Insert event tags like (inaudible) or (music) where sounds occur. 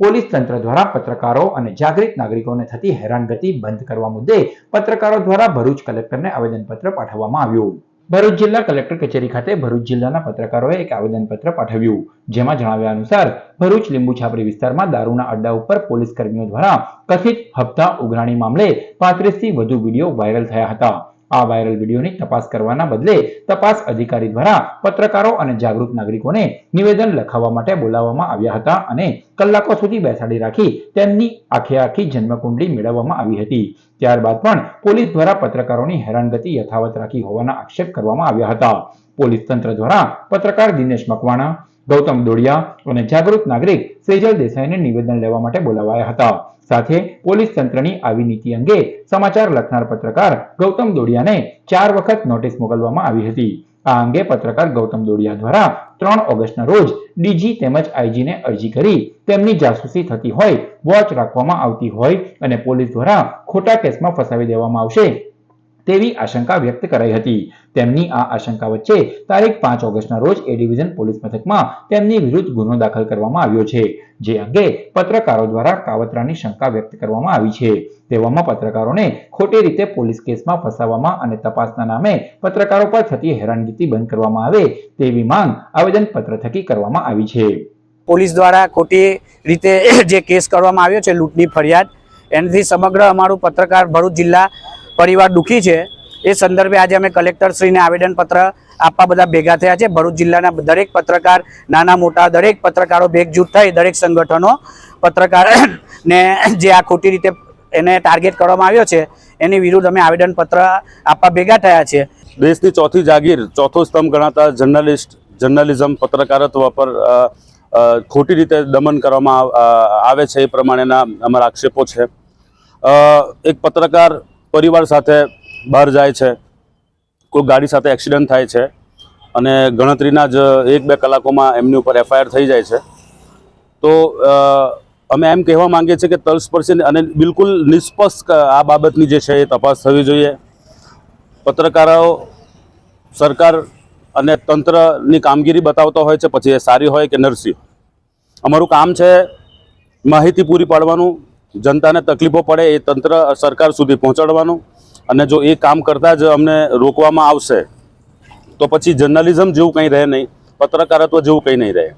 Police તંત્ર દ્વારા પત્રકારો અને જાગૃત નાગરિકોને થતી હેરાનગતિ બંધ કરવા મુદ્દે પત્રકારો દ્વારા ભરૂચ કલેક્ટરને આવેદનપત્ર પાઠવવામાં આવ્યું. ભરૂચ જિલ્લા કલેક્ટર કચેરી ખાતે ભરૂચ જિલ્લાના પત્રકારોએ એક આવેદનપત્ર પાઠવ્યું, જેમાં જણાવ્યા અનુસાર, ભરૂચ લીંબુ છાપરી વિસ્તારમાં દારૂના અડ્ડા ઉપર પોલીસ કર્મીઓ દ્વારા કથિત હપ્તા ઉઘરાણી મામલે પાંત્રીસથી વધુ વીડિયો વાયરલ થયા હતા. આ વાયરલ વિડીયોની તપાસ કરવાના બદલે તપાસ અધિકારી દ્વારા પત્રકારો અને જાગૃત નાગરિકોને નિવેદન લખાવવા માટે બોલાવવામાં આવ્યા હતા અને કલાકો સુધી બેસાડી રાખી તેમની આખે આખી જન્મકુંડળી મેળવવામાં આવી હતી. ત્યારબાદ પણ પોલીસ દ્વારા પત્રકારોની હેરાનગતિ યથાવત રાખી હોવાના આક્ષેપ કરવામાં આવ્યા હતા. પોલીસ તંત્ર દ્વારા પત્રકાર દિનેશ મકવાણા, ગૌતમ દોડિયા અને જાગૃત નાગરિક સેજલ દેસાઈને નિવેદન લેવા માટે બોલાવાયા હતા. સાથે પોલીસ તંત્રની આવી નીતિ અંગે સમાચાર લખનાર પત્રકાર ગૌતમ દોડિયાને ચાર વખત નોટિસ મોકલવામાં આવી હતી. આ અંગે પત્રકાર ગૌતમ દોડિયા દ્વારા ત્રણ ઓગસ્ટના રોજ ડીજી તેમજ આઈજીને અરજી કરી. તેમની જાસૂસી થતી હોય, વોચ રાખવામાં આવતી હોય અને પોલીસ દ્વારા ખોટા કેસમાં ફસાવી દેવામાં આવશે. તેવી આશંકા વ્યક્ત કરાઈ હતી. તેમની આ આશંકા વચ્ચે તારીખ પાંચ ઓગસ્ટના રોજ એ ડિવિઝન પોલીસ મથકમાં તેમની વિરુદ્ધ ગુનો દાખલ કરવામાં આવ્યો છે, જે અંગે પત્રકારો દ્વારા કાવતરાની શંકા વ્યક્ત કરવામાં આવી છે. તેવામાં પત્રકારોને ખોટી રીતે પોલીસ કેસમાં ફસાવવામાં અને તપાસના નામે પત્રકારો પર થતી હેરાનગતિ બંધ કરવામાં આવે તેવી માંગ આવેદનપત્ર થકી કરવામાં આવી છે. પોલીસ દ્વારા ખોટી રીતે જે કેસ કરવામાં આવ્યો છે, લૂંટની ફરિયાદ, એનાથી સમગ્ર અમારું પત્રકાર ભરૂચ જિલ્લા પરિવાર દુઃખી છે. એ સંદર્ભે આજે અમે કલેક્ટરશ્રીને આવેદનપત્ર આપવા બધા ભેગા થયા છે. ભરૂચ જિલ્લાના દરેક પત્રકાર, નાના મોટા દરેક પત્રકારો ભેગજૂથ થઈ દરેક સંગઠનો પત્રકારને (coughs) જે આ ખોટી રીતે એને ટાર્ગેટ કરવામાં આવ્યો છે, એની વિરુદ્ધ અમે આવેદનપત્ર આપવા ભેગા થયા છે. દેશની ચોથી જાગીર, ચોથો સ્તંભ ગણાતા જર્નલિસ્ટ, જર્નલિઝમ પત્રકારત્વ પર ખોટી રીતે દમન કરવામાં આવે છે એ પ્રમાણેના અમારા આક્ષેપો છે. એક પત્રકાર પરિવાર સાથે બહાર જાય છે, કોઈ ગાડી સાથે એક્સિડન્ટ થાય છે અને ગણતરીના જ એક બે કલાકોમાં એમની ઉપર એફઆઈઆર થઈ જાય છે. તો અમે એમ કહેવા માંગીએ છીએ કે તલસ્પર્શી અને બિલકુલ નિષ્પક્ષ આ બાબતની જે છે એ તપાસ થવી જોઈએ. પત્રકારો સરકાર અને તંત્રની કામગીરી બતાવતો હોય છે, પછી એ સારી હોય કે નરસી અમારું કામ છે માહિતી પૂરી પાડવાનું જનતાને તકલીફો પડે એ તંત્ર સરકાર સુધી પહોંચાડવાનું અને જો એ કામ કરતાં જ અમને રોકવામાં આવશે, તો પછી જર્નલિઝમ જેવું કંઈ રહે નહીં, પત્રકારત્વ જેવું કંઈ નહીં રહે.